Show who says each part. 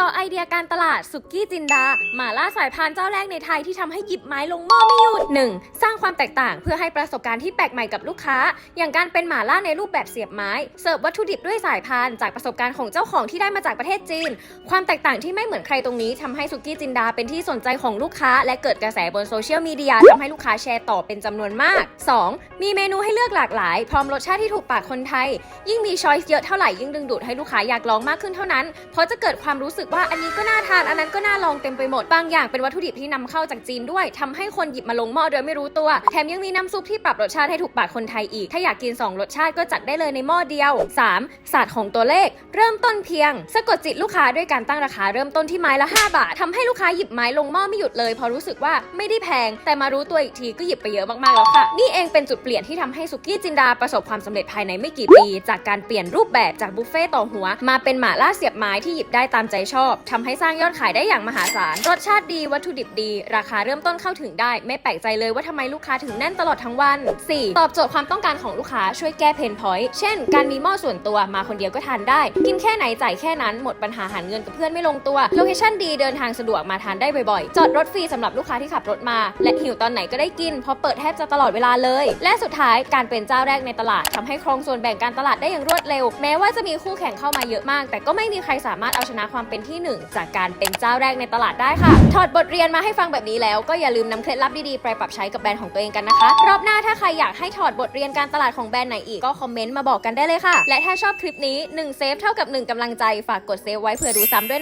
Speaker 1: จาะไอเดียการตลาดสุกี้จินดาหมาล่าสายพานเจ้าแรกในไทยที่ทำให้หยิบไม้ลงหม้อไม่หยุด 1. สร้างความแตกต่างเพื่อให้ประสบการณ์ที่แปลกใหม่กับลูกค้า อย่างการเป็นหมาล่าในรูปแบบเสียบไม้ เสิร์ฟวัตถุดิบด้วยสายพานจากประสบการณ์ของเจ้าของที่ได้มาจากประเทศจีน ความแตกต่างที่ไม่เหมือนใครตรงนี้ทำให้สุกี้จินดาเป็นที่สนใจของลูกค้า และเกิดกระแสบนโซเชียลมีเดียทำให้ลูกค้าแชร์ต่อเป็นจำนวนมาก 2. มีเมนูให้เลือกหลากหลาย พร้อมรสชาติที่ถูกปากคนไทย ยิ่งมีช้อยส์เยอะเท่าไหร่ยิ่งดึงดูดให้ลูกค้าอยากลองมากขึ้นเท่านั้นเพราะจะเกิดความรู้สึกว่าอันนี้ก็น่าทานอันนั้นก็น่าลองเต็มไปหมด บางอย่างเป็นวัตถุดิบที่นำเข้าจากจีนด้วยทำให้คนหยิบมาลงหม้อโดยไม่รู้ตัว แถมยังมีน้ำซุปที่ปรับรสชาติให้ถูกปากคนไทยอีก ถ้าอยากกิน 2 รสชาติก็จัดได้เลยในหม้อเดียว 3. ศาสตร์ของตัวเลข เริ่มต้นเพียง สะกดจิตลูกค้าด้วยการตั้งราคาเริ่มต้นที่ไม้ละ 5 บาททำให้ลูกค้าหยิบไม้ลงหม้อไม่หยุดเลยเพราะรู้สึกว่าไม่ได้แพง แต่มารู้ตัวอีกทีก็หยิบไปเยอะมากๆแล้วค่ะนี่เองเป็นจุดเปลี่ยนที่ทำให้สุกี้จินดาประสบความสำเร็จภายในไม่กี่ปี จากการเปลี่ยนรูปแบบจากบุฟเฟ่ต์ต่อหัว มาเป็นหม่าล่าเสียบไม้ที่หยิบได้ตามใจชอบทำให้สร้างยอดขายได้อย่างมหาศาล รสชาติดีวัตถุดิบดี ราคาเริ่มต้นเข้าถึงได้ ไม่แปลกใจเลยว่าทำไมลูกค้าถึงแน่นตลอดทั้งวัน 4. ตอบโจทย์ความต้องการของลูกค้าช่วยแก้เพนพอยต์เช่น การมีหม้อส่วนตัวมาคนเดียวก็ทานได้ กินแค่ไหนจ่ายแค่นั้นหมดปัญหาหารเงินกับเพื่อนไม่ลงตัวโลเคชั่นดีเดินทางสะดวกมาทานได้บ่อยๆ จอดรถฟรีสำหรับลูกค้าที่ขับรถมา และหิวตอนไหนก็ได้กินเพราะเปิดแทบจะตลอดเวลาเลย และสุดท้ายการเป็นเจ้าแรกในตลาดทำให้ครองส่วนแบ่งการตลาดได้อย่างรวดเร็ว แม้ว่าจะมีคู่แข่งเข้ามาเยอะมาก แต่ก็ไม่มีใครสามารถเอาชนะความเป็นที่หนึ่งจากการเป็นเจ้าแรกในตลาดได้ค่ะ ถอดบทเรียนมาให้ฟังแบบนี้แล้วก็อย่าลืมนำเคล็ดลับดีๆไปปรับใช้กับแบรนด์ของตัวเองกันนะคะ รอบหน้าถ้าใครอยากให้ถอดบทเรียนการตลาดของแบรนด์ไหนอีกก็คอมเมนต์มาบอกกันได้เลยค่ะ และถ้าชอบคลิปนี้1เซฟเท่ากับ 1กำลังใจฝากกดเซฟไว้เผื่อดูซ้ำด้วยนะคะ